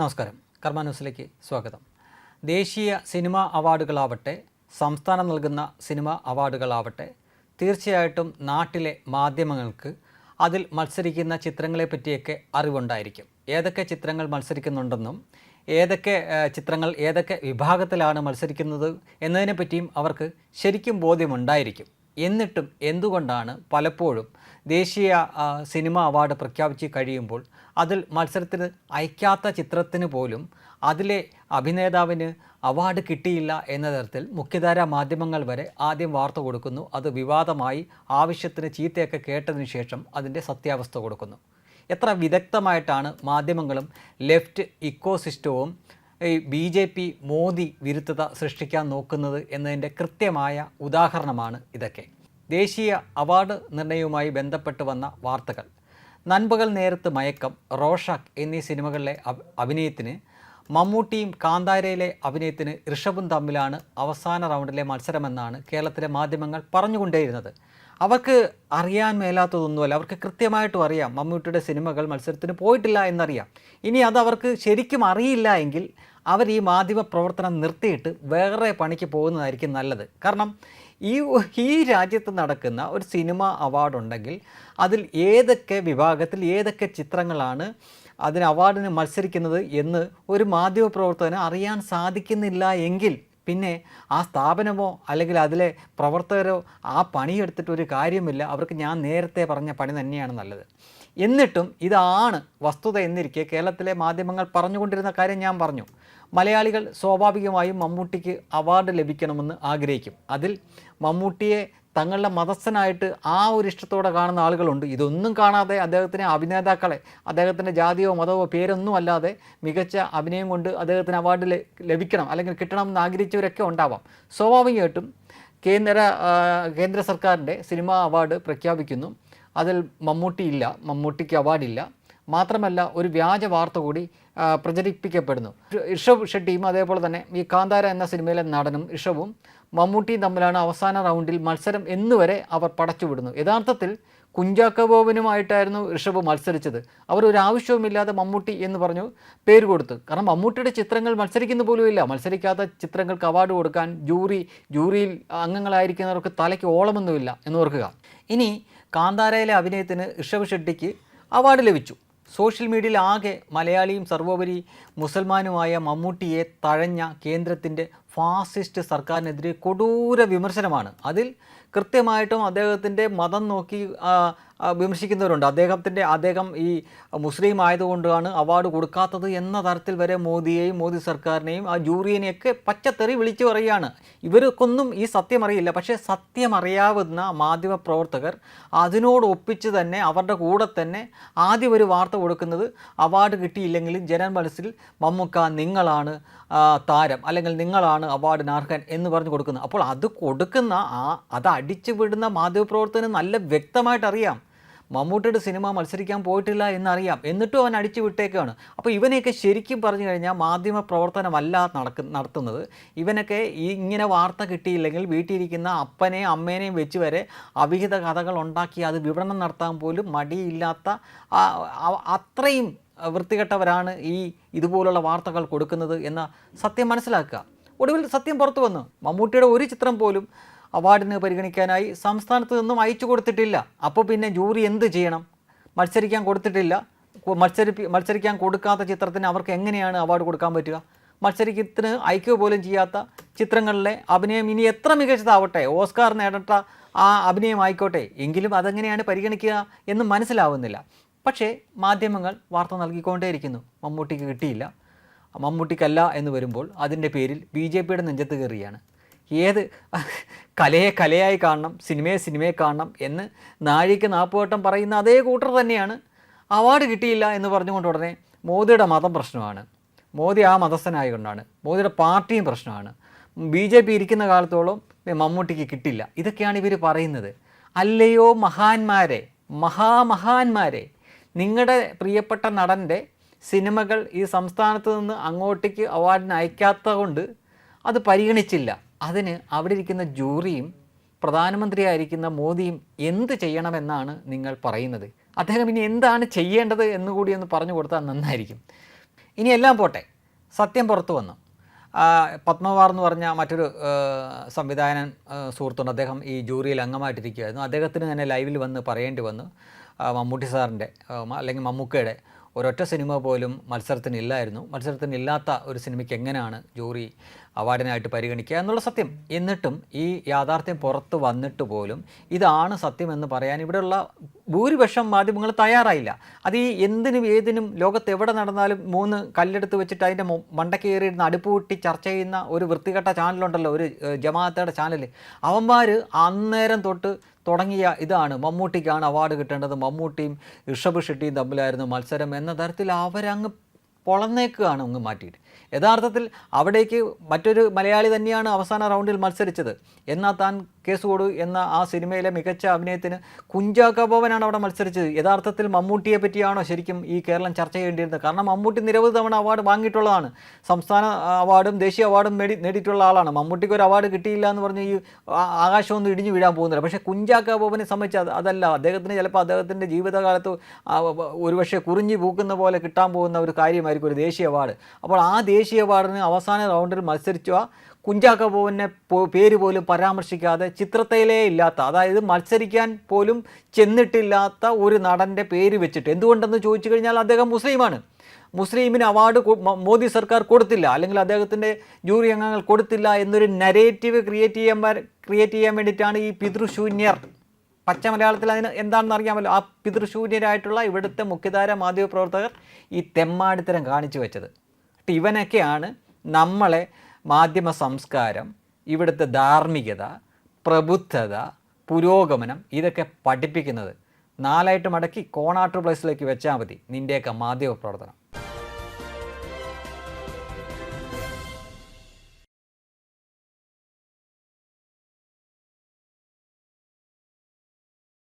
നമസ്കാരം. കർമ്മ ന്യൂസിലേക്ക് സ്വാഗതം. ദേശീയ സിനിമാ അവാർഡുകളാവട്ടെ സംസ്ഥാനം നൽകുന്ന സിനിമാ അവാർഡുകളാവട്ടെ തീർച്ചയായിട്ടും നാട്ടിലെ മാധ്യമങ്ങൾക്ക് അതിൽ മത്സരിക്കുന്ന ചിത്രങ്ങളെ പറ്റിയൊക്കെ അറിവുണ്ടായിരിക്കും. ഏതൊക്കെ ചിത്രങ്ങൾ മത്സരിക്കുന്നുണ്ടെന്നും ഏതൊക്കെ ചിത്രങ്ങൾ ഏതൊക്കെ വിഭാഗത്തിലാണ് മത്സരിക്കുന്നത് എന്നതിനെപ്പറ്റിയും അവർക്ക് ശരിക്കും ബോധ്യമുണ്ടായിരിക്കും. എന്നിട്ടും എന്തുകൊണ്ടാണ് പലപ്പോഴും ദേശീയ സിനിമ അവാർഡ് പ്രഖ്യാപിച്ച് കഴിയുമ്പോൾ അതിൽ മത്സരത്തിന് അയക്കാത്ത ചിത്രത്തിന് പോലും അതിലെ അഭിനേതാവിന് അവാർഡ് കിട്ടിയില്ല എന്ന തരത്തിൽ മുഖ്യധാരാ മാധ്യമങ്ങൾ വരെ ആദ്യം വാർത്ത കൊടുക്കുന്നു. അത് വിവാദമായി ആവശ്യത്തിന് ചീത്തയൊക്കെ കേട്ടതിന് ശേഷം അതിന്റെ സത്യാവസ്ഥ കൊടുക്കുന്നു. എത്ര വിദഗ്ധമായിട്ടാണ് മാധ്യമങ്ങളും ലെഫ്റ്റ് ഇക്കോസിസ്റ്റവും ഈ ബി ജെ പി മോദി വിരുദ്ധത സൃഷ്ടിക്കാൻ നോക്കുന്നത് എന്നതിന്റെ കൃത്യമായ ഉദാഹരണമാണ് ഇതൊക്കെ. ദേശീയ അവാർഡ് നിർണയവുമായി ബന്ധപ്പെട്ട് വന്ന വാർത്തകൾ. നൻപകൽ നേരത്ത് മയക്കം റോഷാക്ക് എന്നീ സിനിമകളിലെ അഭിനയത്തിന് മമ്മൂട്ടിയും കാന്താരയിലെ അഭിനയത്തിന് ഋഷഭും തമ്മിലാണ് അവസാന റൗണ്ടിലെ മത്സരമെന്നാണ് കേരളത്തിലെ മാധ്യമങ്ങൾ പറഞ്ഞുകൊണ്ടേയിരുന്നത്. അവർക്ക് അറിയാൻ മേലാത്തതൊന്നുമല്ല. അവർക്ക് കൃത്യമായിട്ടും അറിയാം മമ്മൂട്ടിയുടെ സിനിമകൾ മത്സരത്തിന് പോയിട്ടില്ല എന്നറിയാം. ഇനി അത് അവർക്ക് ശരിക്കും അറിയില്ല എങ്കിൽ അവർ ഈ മാധ്യമ പ്രവർത്തനം നിർത്തിയിട്ട് വേറെ പണിക്ക് പോകുന്നതായിരിക്കും നല്ലത്. കാരണം ഈ ഈ രാജ്യത്ത് നടക്കുന്ന ഒരു സിനിമ അവാർഡ് ഉണ്ടെങ്കിൽ അതിൽ ഏതൊക്കെ വിഭാഗത്തിൽ ഏതൊക്കെ ചിത്രങ്ങളാണ് അതിന് അവാർഡിന് മത്സരിക്കുന്നത് എന്ന് ഒരു മാധ്യമ പ്രവർത്തകന് അറിയാൻ സാധിക്കുന്നില്ല എങ്കിൽ പിന്നെ ആ സ്ഥാപനമോ അല്ലെങ്കിൽ അതിലെ പ്രവർത്തകരോ ആ പണിയെടുത്തിട്ട് ഒരു കാര്യമില്ല അവർക്ക് ഞാൻ നേരത്തെ പറഞ്ഞ പണി തന്നെയാണ് നല്ലത്. എന്നിട്ടും ഇതാണ് വസ്തുത എന്നിരിക്കെ കേരളത്തിലെ മാധ്യമങ്ങൾ പറഞ്ഞുകൊണ്ടിരുന്ന കാര്യം ഞാൻ പറഞ്ഞു. മലയാളികൾ സ്വാഭാവികമായും മമ്മൂട്ടിക്ക് അവാർഡ് ലഭിക്കണമെന്ന് ആഗ്രഹിക്കും. അതിൽ മമ്മൂട്ടിയെ തങ്ങളുടെ മതസ്ഥനായിട്ട് ആ ഒരു ഇഷ്ടത്തോടെ കാണുന്ന ആളുകളുണ്ട്. ഇതൊന്നും കാണാതെ അദ്ദേഹത്തിന് അഭിനേതാക്കളെ അദ്ദേഹത്തിന്റെ ജാതിയോ മതമോ പേരൊന്നും അല്ലാതെ മികച്ച അഭിനയം കൊണ്ട് അദ്ദേഹത്തിന് അവാർഡ് ലഭിക്കണം അല്ലെങ്കിൽ കിട്ടണം എന്ന് ആഗ്രഹിച്ചവരൊക്കെ ഉണ്ടാവാം. സ്വാഭാവികമായിട്ടും കേന്ദ്ര കേന്ദ്ര സർക്കാരിന്റെ സിനിമാ അവാർഡ് പ്രഖ്യാപിക്കുന്നു. അതിൽ മമ്മൂട്ടി ഇല്ല മമ്മൂട്ടിക്ക് അവാർഡില്ല മാത്രമല്ല ഒരു വ്യാജ വാർത്ത കൂടി പ്രചരിപ്പിക്കപ്പെടുന്നു. ഋഷഭ് ഷെട്ടിയും അതേപോലെ തന്നെ ഈ കാന്താര എന്ന സിനിമയിലെ നടനും ഋഷഭും മമ്മൂട്ടിയും തമ്മിലാണ് അവസാന റൗണ്ടിൽ മത്സരം എന്നുവരെ അവർ പടച്ചുവിടുന്നു യഥാർത്ഥത്തിൽ കുഞ്ചാക്കോ ബോബനുമായിട്ടായിരുന്നു ഋഷഭ് മത്സരിച്ചത്. അവർ ഒരു ആവശ്യവുമില്ലാതെ മമ്മൂട്ടി എന്ന് പറഞ്ഞു പേര് കൊടുത്തു. കാരണം മമ്മൂട്ടിയുടെ ചിത്രങ്ങൾ മത്സരിക്കുന്ന പോലുമില്ല മത്സരിക്കാത്ത ചിത്രങ്ങൾക്ക് അവാർഡ് കൊടുക്കാൻ ജൂറി ജൂറിയിൽ അംഗങ്ങളായിരിക്കുന്നവർക്ക് തലയ്ക്ക് ഓളമൊന്നുമില്ല എന്ന് ഓർക്കുക. ഇനി കാന്താരയിലെ അഭിനയത്തിന് ഋഷഭ് ഷെട്ടിക്ക് അവാർഡ് ലഭിച്ചു. സോഷ്യൽ മീഡിയയിൽ ആകെ മലയാളിയും സർവോപരി മുസൽമാനുമായ മമ്മൂട്ടിയെ തഴഞ്ഞ കേന്ദ്രത്തിന്റെ ഫാസിസ്റ്റ് സർക്കാരിനെതിരെ കൊടൂര വിമർശനമാണ്. അതിൽ കൃത്യമായിട്ടും അദ്ദേഹത്തിന്റെ മതം നോക്കി വിമർശിക്കുന്നവരുണ്ട്. അദ്ദേഹത്തിന്റെ അദ്ദേഹം ഈ മുസ്ലിം ആയതുകൊണ്ടാണ് അവാർഡ് കൊടുക്കാത്തത് എന്ന തരത്തിൽ വരെ മോദിയെയും മോദി സർക്കാരിനെയും ആ ജൂറിയനെയൊക്കെ പച്ചത്തെറി വിളിച്ചു പറയുകയാണ്. ഇവർക്കൊന്നും ഈ സത്യം അറിയില്ല പക്ഷേ സത്യം അറിയാവുന്ന മാധ്യമ പ്രവർത്തകർ അതിനോട് ഒപ്പിച്ച് തന്നെ അവരുടെ കൂടെ തന്നെ ആദ്യം ഒരു വാർത്ത കൊടുക്കുന്നത് അവാർഡ് കിട്ടിയില്ലെങ്കിലും ജനൻ മനസ്സിൽ മമ്മുക്ക നിങ്ങളാണ് താരം അല്ലെങ്കിൽ നിങ്ങളാണ് അവാർഡിന് അർഹൻ എന്ന് പറഞ്ഞ് കൊടുക്കുന്നത്. അപ്പോൾ അത് കൊടുക്കുന്ന ആ അത് അടിച്ചു വിടുന്ന മാധ്യമപ്രവർത്തകന് നല്ല വ്യക്തമായിട്ട് അറിയാം. മമ്മൂട്ടിയുടെ സിനിമ മത്സരിക്കാൻ പോയിട്ടില്ല എന്നറിയാം. എന്നിട്ടും അവൻ അടിച്ചു വിട്ടേക്കാണ്. അപ്പോൾ ഇവനെയൊക്കെ ശരിക്കും പറഞ്ഞു കഴിഞ്ഞാൽ മാധ്യമ പ്രവർത്തനമല്ല നടക്ക നടത്തുന്നത്. ഇവനൊക്കെ ഈ ഇങ്ങനെ വാർത്ത കിട്ടിയില്ലെങ്കിൽ വീട്ടിലിരിക്കുന്ന അപ്പനെയും അമ്മേനെയും വെച്ച് വരെ അവിഹിത കഥകൾ ഉണ്ടാക്കി അത് വിവരണം നടത്താൻ പോലും മടിയില്ലാത്ത അത്രയും വൃത്തികെട്ടവരാണ് ഈ ഇതുപോലുള്ള വാർത്തകൾ കൊടുക്കുന്നത് എന്ന സത്യം മനസ്സിലാക്കുക. ഒടുവിൽ സത്യം പുറത്തു വന്നു. മമ്മൂട്ടിയുടെ ഒരു ചിത്രം പോലും അവാർഡിന് പരിഗണിക്കാനായി സംസ്ഥാനത്ത് നിന്നും അയച്ചു കൊടുത്തിട്ടില്ല. അപ്പോൾ പിന്നെ ജൂറി എന്ത് ചെയ്യണം? മത്സരിക്കാൻ കൊടുത്തിട്ടില്ല. മത്സരിപ്പി മത്സരിക്കാൻ കൊടുക്കാത്ത ചിത്രത്തിന് അവർക്ക് എങ്ങനെയാണ് അവാർഡ് കൊടുക്കാൻ പറ്റുക? മത്സരിക്കത്തിന് അയക്കുക പോലും ചെയ്യാത്ത ചിത്രങ്ങളിലെ അഭിനയം ഇനി എത്ര മികച്ചതാവട്ടെ? ഓസ്കാർ നേടട്ട ആ അഭിനയം ആയിക്കോട്ടെ. എങ്കിലും അതെങ്ങനെയാണ് പരിഗണിക്കുക എന്ന് മനസ്സിലാവുന്നില്ല. പക്ഷേ മാധ്യമങ്ങൾ വാർത്ത നൽകിക്കൊണ്ടേയിരിക്കുന്നു. മമ്മൂട്ടിക്ക് കിട്ടിയില്ല. മമ്മൂട്ടിക്കല്ല എന്ന് വരുമ്പോൾ അതിന്റെ പേരിൽ ബി ജെ പിയുടെ നെഞ്ചത്ത് കയറിയാണ്. ഏത് കലയെ കലയായി കാണണം സിനിമയെ സിനിമയെ കാണണം എന്ന് നാഴിക്ക് നാപ്പുവട്ടം പറയുന്ന അതേ കൂട്ടർ തന്നെയാണ്. അവാർഡ് കിട്ടിയില്ല എന്ന് പറഞ്ഞുകൊണ്ട് ഉടനെ മോദിയുടെ മതം പ്രശ്നമാണ്. മോദി ആ മതസ്ഥനായതുകൊണ്ടാണ്. മോദിയുടെ പാർട്ടിയും പ്രശ്നമാണ്. ബി ജെ പി ഇരിക്കുന്ന കാലത്തോളം മമ്മൂട്ടിക്ക് കിട്ടില്ല. ഇതൊക്കെയാണ് ഇവർ പറയുന്നത്. അല്ലയോ മഹാന്മാരെ മഹാമഹാന്മാരെ നിങ്ങളുടെ പ്രിയപ്പെട്ട നടന്റെ സിനിമകൾ ഈ സംസ്ഥാനത്ത് നിന്ന് അങ്ങോട്ടേക്ക് അവാർഡിന് അയക്കാത്തതുകൊണ്ട് അത് പരിഗണിച്ചില്ല. അതിന് അവിടെ ഇരിക്കുന്ന ജൂറിയും പ്രധാനമന്ത്രിയായിരിക്കുന്ന മോദിയും എന്ത് ചെയ്യണമെന്നാണ് നിങ്ങൾ പറയുന്നത്? അദ്ദേഹം ഇനി എന്താണ് ചെയ്യേണ്ടത് എന്നുകൂടി ഒന്ന് പറഞ്ഞു കൊടുത്താൽ നന്നായിരിക്കും. ഇനി എല്ലാം പോട്ടെ. സത്യം പുറത്തു വന്നു. പത്മവാർ എന്ന് പറഞ്ഞ മറ്റൊരു സംവിധായകൻ സുഹൃത്തുണ്ട്. അദ്ദേഹം ഈ ജൂറിയിൽ അംഗമായിട്ടിരിക്കുകയായിരുന്നു. അദ്ദേഹത്തിന് തന്നെ ലൈവിൽ വന്ന് പറയേണ്ടി വന്നു. മമ്മൂട്ടി സാറിന്റെ അല്ലെങ്കിൽ മമ്മൂക്കയുടെ ഒരൊറ്റ സിനിമ പോലും മത്സരത്തിനില്ലായിരുന്നു. മത്സരത്തിനില്ലാത്ത ഒരു സിനിമയ്ക്ക് എങ്ങനെയാണ് ജൂറി അവാർഡിനായിട്ട് പരിഗണിക്കുക എന്നുള്ള സത്യം. എന്നിട്ടും ഈ യാഥാർത്ഥ്യം പുറത്ത് വന്നിട്ട് പോലും ഇതാണ് സത്യം എന്ന് പറയാൻ ഇവിടെയുള്ള ഭൂരിപക്ഷം മാധ്യമങ്ങൾ തയ്യാറായില്ല. അത് ഈ എന്തിനും ഏതിനും ലോകത്ത് എവിടെ നടന്നാലും മൂന്ന് കല്ലെടുത്ത് വെച്ചിട്ട് അതിന്റെ മണ്ടയ്ക്ക് അടുപ്പ് കൂട്ടി ചർച്ച ചെയ്യുന്ന ഒരു വൃത്തികെട്ട ചാനലുണ്ടല്ലോ ഒരു ജമാഅത്തയുടെ ചാനൽ അവന്മാർ അന്നേരം തൊട്ട് തുടങ്ങിയ ഇതാണ്. മമ്മൂട്ടിക്കാണ് അവാർഡ് കിട്ടേണ്ടത്. മമ്മൂട്ടിയും ഋഷഭ് ഷെട്ടിയും തമ്മിലായിരുന്നു മത്സരം എന്ന തരത്തിൽ അവരങ്ങ് പൊളന്നേക്കുകയാണ് അങ്ങ് മാറ്റിയിട്ട്. യഥാർത്ഥത്തിൽ അവിടേക്ക് മറ്റൊരു മലയാളി തന്നെയാണ് അവസാന റൗണ്ടിൽ മത്സരിച്ചത്. എന്നാൽ താൻ കേസ് കൊടു എന്ന ആ സിനിമയിലെ മികച്ച അഭിനയത്തിന് കുഞ്ചാക്ക ബോബനാണ് അവിടെ മത്സരിച്ചത്. യഥാർത്ഥത്തിൽ മമ്മൂട്ടിയെ പറ്റിയാണോ ശരിക്കും ഈ കേരളം ചർച്ച ചെയ്യേണ്ടിയിരുന്നത്? കാരണം മമ്മൂട്ടി നിരവധി തവണ അവാർഡ് വാങ്ങിയിട്ടുള്ളതാണ്. സംസ്ഥാന അവാർഡും ദേശീയ അവാർഡും നേടി നേടിയിട്ടുള്ള ആളാണ്. മമ്മൂട്ടിക്ക് ഒരു അവാർഡ് കിട്ടിയില്ല എന്ന് പറഞ്ഞ് ഈ ആകാശമൊന്നും ഇടിഞ്ഞു വീഴാൻ പോകുന്നില്ല. പക്ഷേ കുഞ്ചാക്ക ബോബനെ സംബന്ധിച്ച് അതല്ല. അദ്ദേഹത്തിന് ചിലപ്പോൾ അദ്ദേഹത്തിന്റെ ജീവിതകാലത്ത് ഒരുപക്ഷെ കുറിഞ്ഞു പൂക്കുന്ന പോലെ കിട്ടാൻ പോകുന്ന ഒരു കാര്യമായിരിക്കും ഒരു ദേശീയ അവാർഡ്. അപ്പോൾ ആ ദേശീയ അവാർഡിന് അവസാന റൗണ്ടിൽ മത്സരിച്ച കുഞ്ചാക്ക പേര് പോലും പരാമർശിക്കാതെ ചിത്രത്തിലേ ഇല്ലാത്ത അതായത് മത്സരിക്കാൻ പോലും ചെന്നിട്ടില്ലാത്ത ഒരു നടന്റെ പേര് വെച്ചിട്ട് എന്തുകൊണ്ടെന്ന് ചോദിച്ചു കഴിഞ്ഞാൽ അദ്ദേഹം മുസ്ലിമാണ്. മുസ്ലിമിന് അവാർഡ് മോദി സർക്കാർ കൊടുത്തില്ല അല്ലെങ്കിൽ അദ്ദേഹത്തിന്റെ ജൂറി അംഗങ്ങൾ കൊടുത്തില്ല എന്നൊരു നരേറ്റീവ് ക്രിയേറ്റ് ചെയ്യാൻ ക്രിയേറ്റ് ചെയ്യാൻ വേണ്ടിയിട്ടാണ് ഈ പിതൃശൂന്യർ. പച്ച മലയാളത്തിൽ അതിന് എന്താണെന്ന് അറിയാമല്ലോ ആ പിതൃശൂന്യരായിട്ടുള്ള ഇവിടുത്തെ മുഖ്യധാര മാധ്യമ മാധ്യമപ്രവർത്തകർ ഈ തെമ്മാടിത്തരം കാണിച്ചു വെച്ചത്. എന്നിട്ട് ഇവനൊക്കെയാണ് നമ്മളെ മാധ്യമ സംസ്കാരം ഇവിടുത്തെ ധാർമ്മികത പ്രബുദ്ധത പുരോഗമനം ഇതൊക്കെ പഠിപ്പിക്കുന്നത്. നാലായിട്ട് മടക്കി കോണാട്ടു പ്ലേസിലേക്ക് വെച്ചാൽ മതി നിന്റെയൊക്കെ മാധ്യമ പ്രവർത്തനം